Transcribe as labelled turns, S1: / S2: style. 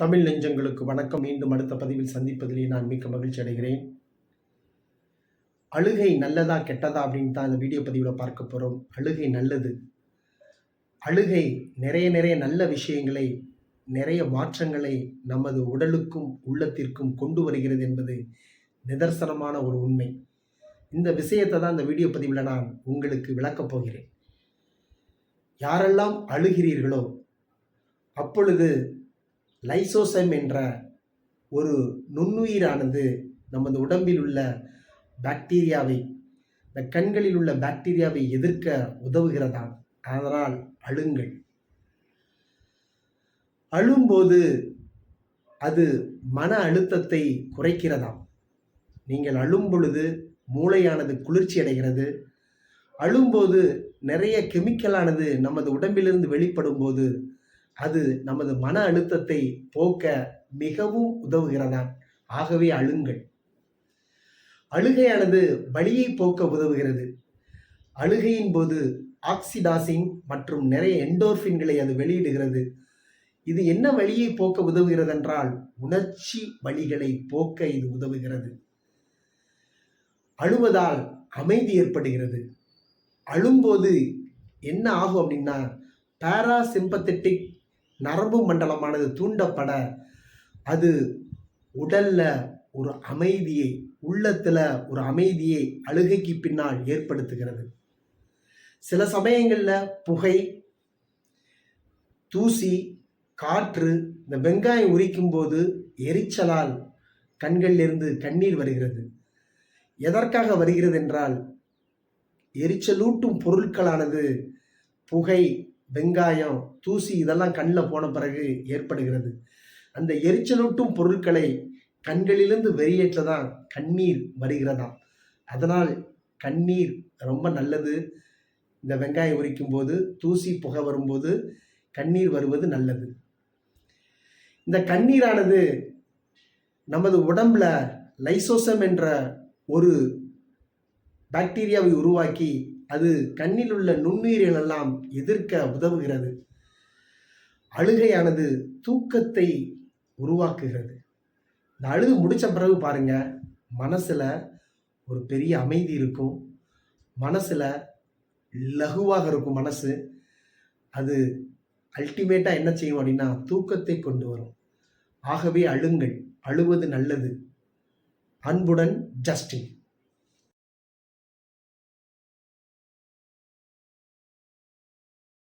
S1: தமிழ் நெஞ்சங்களுக்கு வணக்கம். மீண்டும் அடுத்த பதிவில் சந்திப்பதிலே நான் மிக்க மகிழ்ச்சி அடைகிறேன். அழுகை நல்லதா கெட்டதா அப்படின்னு தான் இந்த வீடியோ பதிவில் பார்க்க போகிறோம் அழுகை நல்லது. அழுகை நிறைய நிறைய நல்ல விஷயங்களை நிறைய மாற்றங்களை நமது உடலுக்கும் உள்ளத்திற்கும் கொண்டு வருகிறது என்பது நிதர்சனமான ஒரு உண்மை. இந்த விஷயத்தை தான் இந்த வீடியோ பதிவில் நான் உங்களுக்கு விளக்கப் போகிறேன். யாரெல்லாம் அழுகிறீர்களோ அப்பொழுது லைசோசைம் என்ற ஒரு நுண்ணுயிரானது நமது உடம்பில் உள்ள பாக்டீரியாவை இந்த கண்களில் உள்ள பாக்டீரியாவை எதிர்க்க உதவுகிறதா? அதனால் அழுங்கள். அழும்போது அது மன அழுத்தத்தை குறைக்கிறதாம் நீங்கள் அழும் பொழுது மூளையானது குளிர்ச்சி அடைகிறது. அழும்போது நிறைய கெமிக்கலானது நமது உடம்பிலிருந்து வெளிப்படும் போது அது நமது மன அழுத்தத்தை போக்க மிகவும் உதவுகிறதா? ஆகவே அழுங்கள். அழுகையானது வலியை போக்க உதவுகிறது. அழுகையின் போது ஆக்சிடாசின் மற்றும் நிறைய என்டோர்ஃபின்களை அது வெளியிடுகிறது. இது என்ன வழியை போக்க உதவுகிறது என்றால் உணர்ச்சி வழிகளை போக்க இது உதவுகிறது. அழுவதால் அமைதி ஏற்படுகிறது. அழும்போது என்ன ஆகும் அப்படின்னா பாராசிம்பத்தட்டிக் நரம்பு மண்டலமானது தூண்டப்பட அது உடல்ல ஒரு அமைதியை உள்ளத்துல ஒரு அமைதியை அழுகைக்கு பின்னால் ஏற்படுத்துகிறது. சில சமயங்களில் புகை தூசி காற்று இந்த வெங்காயம் உரிக்கும் போது எரிச்சலால் கண்களிலிருந்து கண்ணீர் வருகிறது. எதற்காக வருகிறது என்றால் எரிச்சலூட்டும் பொருட்களானது புகை வெங்காயம் தூசி இதெல்லாம் கண்ணில் போன பிறகு ஏற்படுகிறது. அந்த எரிச்சலூட்டும் பொருட்களை கண்களிலிருந்து வெளியேற்றதான் கண்ணீர் வருகிறதாம். அதனால் கண்ணீர் ரொம்ப நல்லது. இந்த வெங்காயம் உரிக்கும் போது தூசி புகை வரும்போது கண்ணீர் வருவது நல்லது. இந்த கண்ணீரானது நமது உடம்புல லைசோசம் என்ற ஒரு பாக்டீரியாவை உருவாக்கி அது கண்ணில் உள்ள நுண்ணுயிர்களெல்லாம் எதிர்க்க உதவுகிறது. அழுகையானது தூக்கத்தை உருவாக்குகிறது. இந்த அழுது முடித்த பிறகு பாருங்க மனசில் ஒரு பெரிய அமைதி இருக்கும். மனசில் லகுவாக இருக்கும் மனசு. அது அல்டிமேட்டாக என்ன செய்யும் அப்படின்னா தூக்கத்தை கொண்டு வரும். ஆகவே அழுங்கள். அழுவது நல்லது. அன்புடன் ஜஸ்டின்.